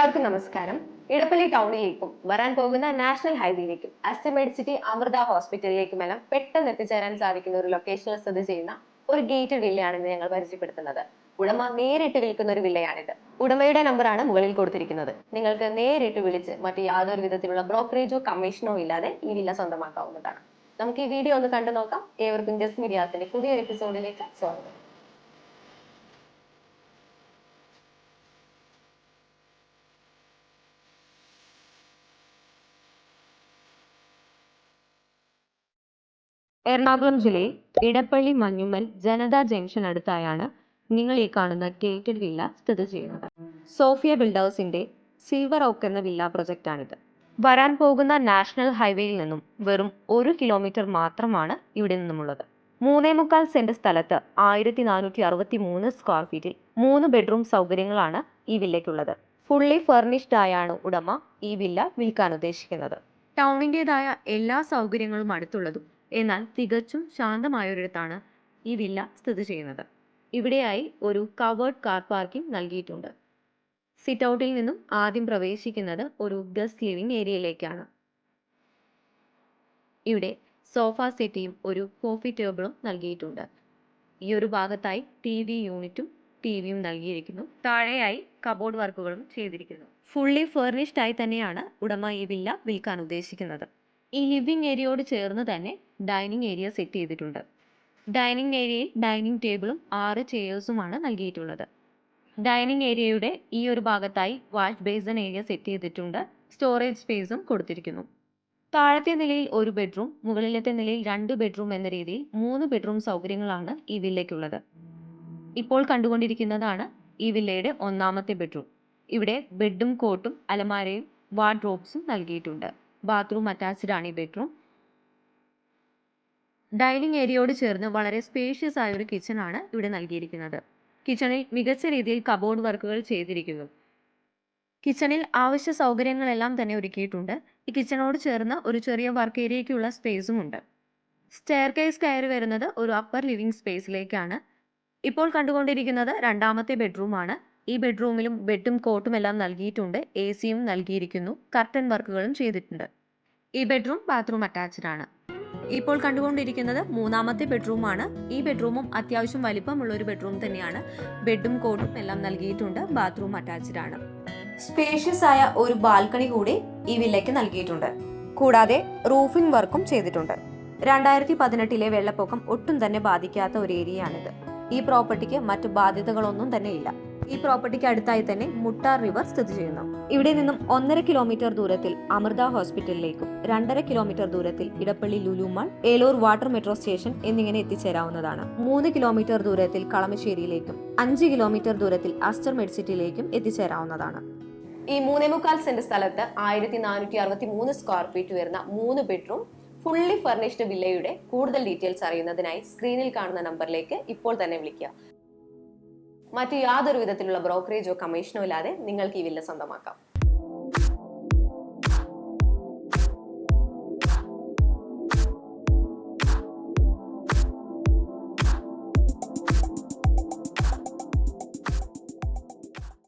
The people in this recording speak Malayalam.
എല്ലാവർക്കും നമസ്കാരം. ഇടപ്പള്ളി ടൗണിലേക്കും വരാൻ പോകുന്ന നാഷണൽ ഹൈവേയിലേക്കും അസ്റ്റമേഡ് സിറ്റി അമൃത ഹോസ്പിറ്റലിലേക്കുമെല്ലാം പെട്ടെന്ന് എത്തിച്ചേരാൻ സാധിക്കുന്ന ഒരു ലൊക്കേഷനിൽ സ്ഥിതി ചെയ്യുന്ന ഒരു ഗേറ്റഡ് വില്ലയാണ് ഇന്ന് ഞങ്ങൾ പരിചയപ്പെടുത്തുന്നത്. ഉടമ നേരിട്ട് വിൽക്കുന്ന ഒരു വില്ലയാണിത് ഉടമയുടെ നമ്പറാണ് മുകളിൽ കൊടുത്തിരിക്കുന്നത്. നിങ്ങൾക്ക് നേരിട്ട് വിളിച്ച് മറ്റു യാതൊരു വിധത്തിലുള്ള ബ്രോക്കറേജോ കമ്മീഷനോ ഇല്ലാതെ ഈ വില്ല സ്വന്തമാക്കാവുന്നതാണ്. നമുക്ക് ഈ വീഡിയോ ഒന്ന് കണ്ടു നോക്കാം ഏവർക്കും ജസ് മീഡിയാസിന്റെ പുതിയ എപ്പിസോഡിലേക്ക് സ്വാഗതം. എറണാകുളം ജില്ലയിൽ ഇടപ്പള്ളി മഞ്ഞുമ്മൽ ജനതാ ജംഗ്ഷൻ അടുത്തായാണ് നിങ്ങൾ ഈ കാണുന്ന ഗേറ്റഡ് വില്ല സ്ഥിതി ചെയ്യുന്നത്. സോഫിയ ബിൽഡേഴ്സിന്റെ സിൽവർ ഓക്ക് എന്ന വില്ല പ്രൊജക്റ്റാണിത്. വരാൻ പോകുന്ന നാഷണൽ ഹൈവേയിൽ നിന്നും വെറും ഒരു കിലോമീറ്റർ മാത്രമാണ് ഇവിടെ നിന്നുമുള്ളത്. മൂന്നേ മുക്കാൽ സെന്റ് സ്ഥലത്ത് ആയിരത്തി നാനൂറ്റി അറുപത്തി മൂന്ന് സ്ക്വയർ ഫീറ്റിൽ മൂന്ന് ബെഡ്റൂം സൗകര്യങ്ങളാണ് ഈ വില്ലയ്ക്കുള്ളത്. ഫുള്ളി ഫർണിഷ്ഡ് ആയാണ് ഉടമ ഈ വില്ല വിൽക്കാൻ ഉദ്ദേശിക്കുന്നത്. ടൗണിന്റെതായ എല്ലാ സൗകര്യങ്ങളും അടുത്തുള്ളതും എന്നാൽ തികച്ചും ശാന്തമായൊരിടത്താണ് ഈ വില്ല സ്ഥിതി ചെയ്യുന്നത്. ഇവിടെയായി ഒരു കവേർഡ് കാർ പാർക്കിംഗ് നൽകിയിട്ടുണ്ട്. സിറ്റ് ഔട്ടിൽ നിന്നും ആദ്യം പ്രവേശിക്കുന്നത് ഒരു ഗസ്റ്റ് ലിവിംഗ് ഏരിയയിലേക്കാണ്. ഇവിടെ സോഫ സെറ്റിയും ഒരു കോഫി ടേബിളും നൽകിയിട്ടുണ്ട്. ഈ ഒരു ഭാഗത്തായി ടി വി യൂണിറ്റും ടി വിയും നൽകിയിരിക്കുന്നു. താഴെയായി കബോർഡ് വർക്കുകളും ചെയ്തിരിക്കുന്നു. ഫുള്ളി ഫർണിഷ്ഡ് ആയി തന്നെയാണ് ഉടമ ഈ വില്ല വിൽക്കാൻ ഉദ്ദേശിക്കുന്നത്. ഈ ലിവിംഗ് ഏരിയയോട് ചേർന്ന് തന്നെ ഡൈനിങ് ഏരിയ സെറ്റ് ചെയ്തിട്ടുണ്ട്. ഡൈനിങ് ഏരിയയിൽ ഡൈനിങ് ടേബിളും ആറ് ചെയേഴ്സുമാണ് നൽകിയിട്ടുള്ളത്. ഡൈനിങ് ഏരിയയുടെ ഈ ഒരു ഭാഗത്തായി വാഷ് ബേസൺ ഏരിയ സെറ്റ് ചെയ്തിട്ടുണ്ട്. സ്റ്റോറേജ് സ്പേസും കൊടുത്തിരിക്കുന്നു. താഴത്തെ നിലയിൽ ഒരു ബെഡ്റൂം മുകളിലത്തെ നിലയിൽ രണ്ട് ബെഡ്റൂം എന്ന രീതിയിൽ മൂന്ന് ബെഡ്റൂം സൗകര്യങ്ങളാണ് ഈ വില്ലയ്ക്കുള്ളത്. ഇപ്പോൾ കണ്ടുകൊണ്ടിരിക്കുന്നതാണ് ഈ വില്ലയുടെ ഒന്നാമത്തെ ബെഡ്റൂം ഇവിടെ ബെഡും കോട്ടും അലമാരയും വാർഡ്രോബ്സും നൽകിയിട്ടുണ്ട്. ബാത്റൂം അറ്റാച്ച്ഡ് ആണ് ഈ ബെഡ്റൂം ഡൈനിങ് ഏരിയയോട് ചേർന്ന് വളരെ സ്പേഷ്യസ് ആയ ഒരു കിച്ചൺ ആണ് ഇവിടെ നൽകിയിരിക്കുന്നത്. കിച്ചണിൽ മികച്ച രീതിയിൽ കബോർഡ് വർക്കുകൾ ചെയ്തിരിക്കുന്നു. കിച്ചണിൽ ആവശ്യ സൗകര്യങ്ങളെല്ലാം തന്നെ ഒരുക്കിയിട്ടുണ്ട്. ഈ കിച്ചണോട് ചേർന്ന് ഒരു ചെറിയ വർക്ക് ഏരിയയ്ക്കുള്ള സ്പേസും ഉണ്ട്. സ്റ്റെയർ കേസ് കയറി വരുന്നത് ഒരു അപ്പർ ലിവിംഗ് സ്പേസിലേക്കാണ് ഇപ്പോൾ കണ്ടുകൊണ്ടിരിക്കുന്നത് രണ്ടാമത്തെ ബെഡ്റൂമാണ് ഈ ബെഡ്റൂമിലും ബെഡും കോട്ടും എല്ലാം നൽകിയിട്ടുണ്ട്. എ സിയും നൽകിയിരിക്കുന്നു. കർട്ടൻ വർക്കുകളും ചെയ്തിട്ടുണ്ട്. ഈ ബെഡ്റൂം ബാത്റൂം അറ്റാച്ച്ഡ് ആണ്. ഇപ്പോൾ കണ്ടുകൊണ്ടിരിക്കുന്നത് മൂന്നാമത്തെ ബെഡ്റൂമാണ് ഈ ബെഡ്റൂമും അത്യാവശ്യം വലിപ്പമുള്ള ഒരു ബെഡ്റൂം തന്നെയാണ്. ബെഡും കോട്ടും എല്ലാം നൽകിയിട്ടുണ്ട്. ബാത്റൂം അറ്റാച്ച്ഡ് ആണ്. സ്പേഷ്യസ് ആയ ഒരു ബാൽക്കണി കൂടി ഈ വില്ലയ്ക്ക് നൽകിയിട്ടുണ്ട്. കൂടാതെ റൂഫിംഗ് വർക്കും ചെയ്തിട്ടുണ്ട്. രണ്ടായിരത്തി പതിനെട്ടിലെ വെള്ളപ്പൊക്കം ഒട്ടും തന്നെ ബാധിക്കാത്ത ഒരു ഏരിയയാണിത് ഈ പ്രോപ്പർട്ടിക്ക് മറ്റു ബാധ്യതകളൊന്നും തന്നെ ഇല്ല. ഈ പ്രോപ്പർട്ടിക്ക് അടുത്തായി തന്നെ മുട്ടാർ റിവർ സ്ഥിതി ചെയ്യുന്നു. ഇവിടെ നിന്നും ഒന്നര കിലോമീറ്റർ ദൂരത്തിൽ അമൃത ഹോസ്പിറ്റലിലേക്കും രണ്ടര കിലോമീറ്റർ ദൂരത്തിൽ Edappally Lulu mall Eloor water metro station എന്നിങ്ങനെ എത്തിച്ചേരാവുന്നതാണ്. മൂന്ന് കിലോമീറ്റർ ദൂരത്തിൽ കളമശ്ശേരിയിലേക്കും അഞ്ച് കിലോമീറ്റർ ദൂരത്തിൽ അസ്റ്റർ മെഡ്സിറ്റിയിലേക്കും എത്തിച്ചേരാവുന്നതാണ്. ഈ മൂന്നേ മുക്കാൽ സെന്റ് സ്ഥലത്ത് ആയിരത്തി നാനൂറ്റി അറുപത്തി മൂന്ന് സ്ക്വയർ ഫീറ്റ് വരുന്ന മൂന്ന് ബെഡ്റൂം ഫുള്ളി ഫർണിഷ്ഡ് വില്ലയുടെ കൂടുതൽ ഡീറ്റെയിൽസ് അറിയുന്നതിനായി സ്ക്രീനിൽ കാണുന്ന നമ്പറിലേക്ക് ഇപ്പോൾ തന്നെ വിളിക്കുക. മറ്റു യാതൊരു വിധത്തിലുള്ള ബ്രോക്കറേജോ കമ്മീഷനോ ഇല്ലാതെ നിങ്ങൾക്ക് ഈ വില്ല സ്വന്തമാക്കാം.